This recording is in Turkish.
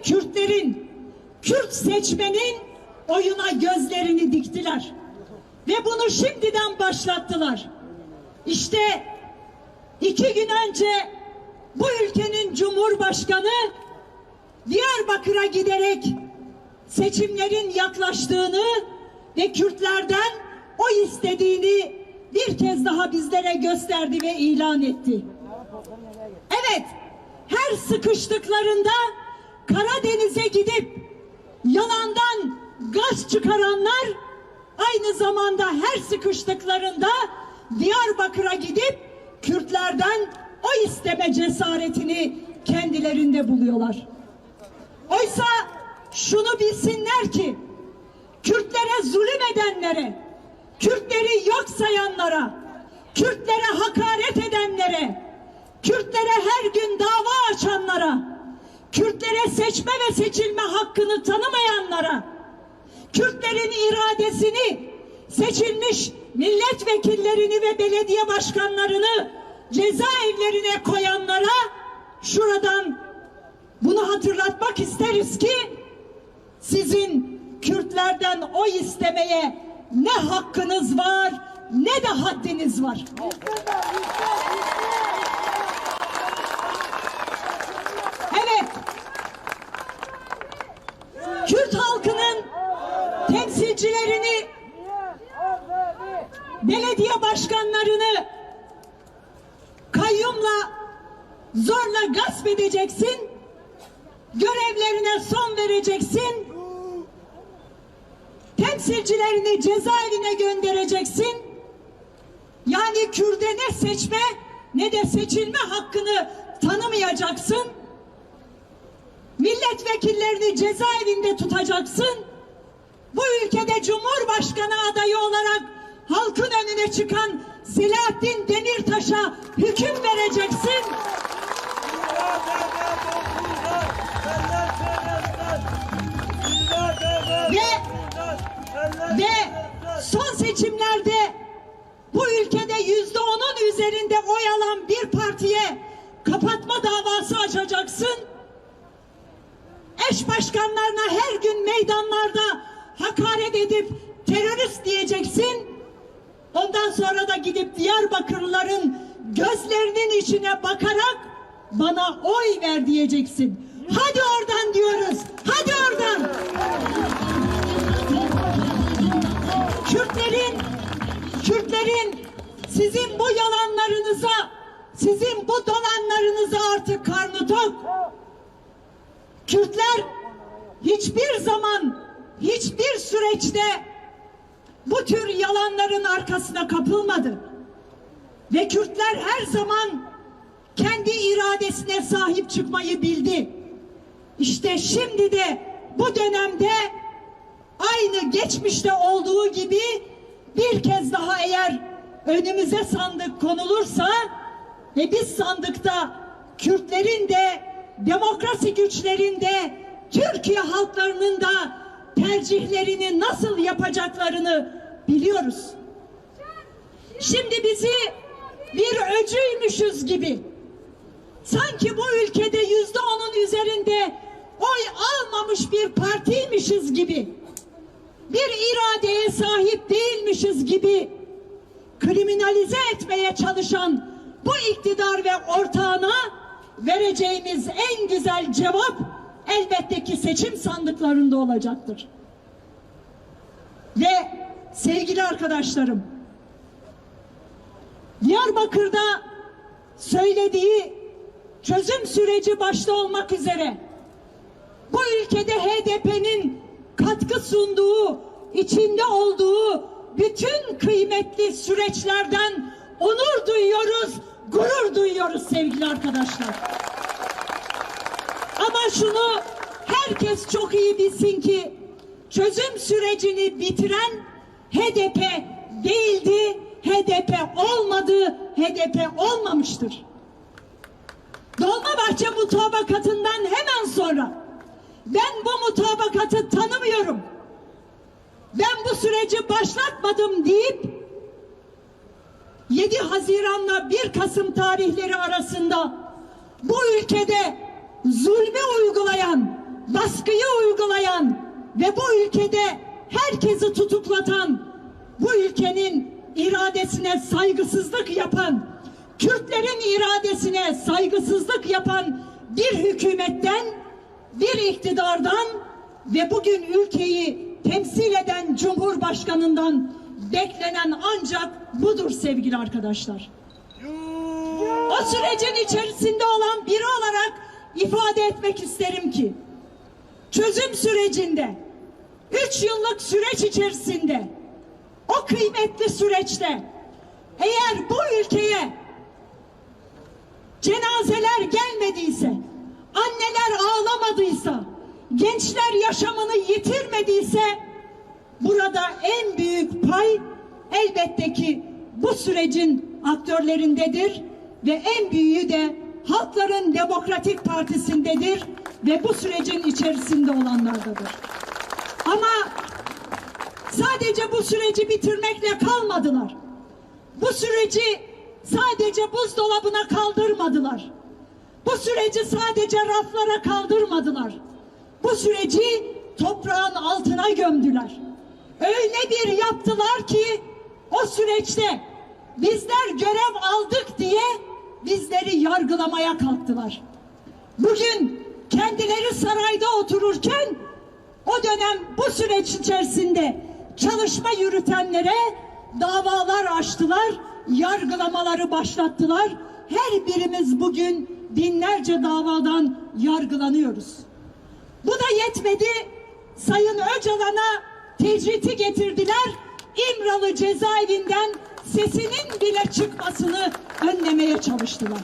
Kürtlerin, Kürt seçmenin oyuna gözlerini diktiler. Ve bunu şimdiden başlattılar. İşte iki gün önce bu ülkenin Cumhurbaşkanı Diyarbakır'a giderek seçimlerin yaklaştığını ve Kürtlerden o istediğini bir kez daha bizlere gösterdi ve ilan etti. Evet, her sıkıştıklarında Karadeniz'e gidip yalandan gaz çıkaranlar aynı zamanda her sıkıştıklarında Diyarbakır'a gidip Kürtlerden o isteme cesaretini kendilerinde buluyorlar. Oysa şunu bilsinler ki Kürtlere zulüm edenlere, Kürtleri yok sayanlara, Kürtlere hakaret edenlere, Kürtlere her gün dava açanlara, Kürtlere seçme ve seçilme hakkını tanımayanlara, Kürtlerin iradesini seçilmiş milletvekillerini ve belediye başkanlarını cezaevlerine koyanlara şuradan bunu hatırlatmak isteriz ki sizin Kürtlerden oy istemeye ne hakkınız var ne de haddiniz var. Evet. Kürt halkının temsilcilerini, belediye başkanlarını kayyumla zorla gasp edeceksin. Görevlerine son vereceksin. Temsilcilerini cezaevine göndereceksin. Yani Kürde ne seçme ne de seçilme hakkını tanımayacaksın. Milletvekillerini cezaevinde tutacaksın. Bu ülkede Cumhurbaşkanı adayı olarak halkın önüne çıkan Selahattin Demirtaş'a hüküm vereceksin. Ve ve son seçimlerde bu ülkede yüzde onun üzerinde oy alan bir partiye kapatma davası açacaksın. Eş başkanlarına her gün meydanlarda hakaret edip terörist diyeceksin. Ondan sonra da gidip Diyarbakırlıların gözlerinin içine bakarak bana oy ver diyeceksin. Hadi oradan diyoruz. Hadi oradan. Kürtlerin Kürtlerin sizin bu yalanlarınıza, sizin bu dolanlarınıza artık karnı tok. Kürtler hiçbir zaman, hiçbir süreçte bu tür yalanların arkasına kapılmadı. Ve Kürtler her zaman kendi iradesine sahip çıkmayı bildi. İşte şimdi de bu dönemde aynı geçmişte olduğu gibi bir kez daha eğer önümüze sandık konulursa ve biz sandıkta Kürtlerin de demokrasi güçlerin de Türkiye halklarının da tercihlerini nasıl yapacaklarını biliyoruz. Şimdi bizi bir öcüymüşüz gibi sanki bu ülkede yüzde onun üzerinde oy almamış bir partiymişiz gibi bir iradeye sahip değilmişiz gibi kriminalize etmeye çalışan bu iktidar ve ortağına vereceğimiz en güzel cevap elbette ki seçim sandıklarında olacaktır. Ve sevgili arkadaşlarım Diyarbakır'da söylediği çözüm süreci başta olmak üzere bu ülkede HDP'nin katkı sunduğu, içinde olduğu bütün kıymetli süreçlerden onur duyuyoruz, gurur duyuyoruz sevgili arkadaşlar. Ama şunu herkes çok iyi bilsin ki çözüm sürecini bitiren HDP değildi, HDP olmadı, HDP olmamıştır. Dolmabahçe mutabakatından hemen sonra ben bu mutabakatı tanımıyorum. Ben bu süreci başlatmadım deyip 7 Haziran'la 1 Kasım tarihleri arasında bu ülkede zulmü uygulayan baskıyı uygulayan ve bu ülkede herkesi tutuklatan, bu ülkenin iradesine saygısızlık yapan, Kürtlerin iradesine saygısızlık yapan bir hükümetten, bir iktidardan ve bugün ülkeyi temsil eden Cumhurbaşkanından beklenen ancak budur sevgili arkadaşlar. O sürecin içerisinde olan biri olarak ifade etmek isterim ki çözüm sürecinde üç yıllık süreç içerisinde o kıymetli süreçte eğer bu ülkeye cenazeler gelmediyse, anneler ağlamadıysa, gençler yaşamını yitirmediyse burada en büyük pay elbette ki bu sürecin aktörlerindedir ve en büyüğü de Halkların Demokratik Partisi'ndedir ve bu sürecin içerisinde olanlardadır. Ama sadece bu süreci bitirmekle kalmadılar. Bu süreci sadece buzdolabına kaldırmadılar. Bu süreci sadece raflara kaldırmadılar. Bu süreci toprağın altına gömdüler. Öyle bir yaptılar ki o süreçte bizler görev aldık diye bizleri yargılamaya kalktılar. Bugün kendileri sarayda otururken o dönem bu süreç içerisinde çalışma yürütenlere davalar açtılar, yargılamaları başlattılar. Her birimiz bugün binlerce davadan yargılanıyoruz. Bu da yetmedi. Sayın Öcalan'a tecriti getirdiler. İmralı cezaevinden sesinin bile çıkmasını önlemeye çalıştılar.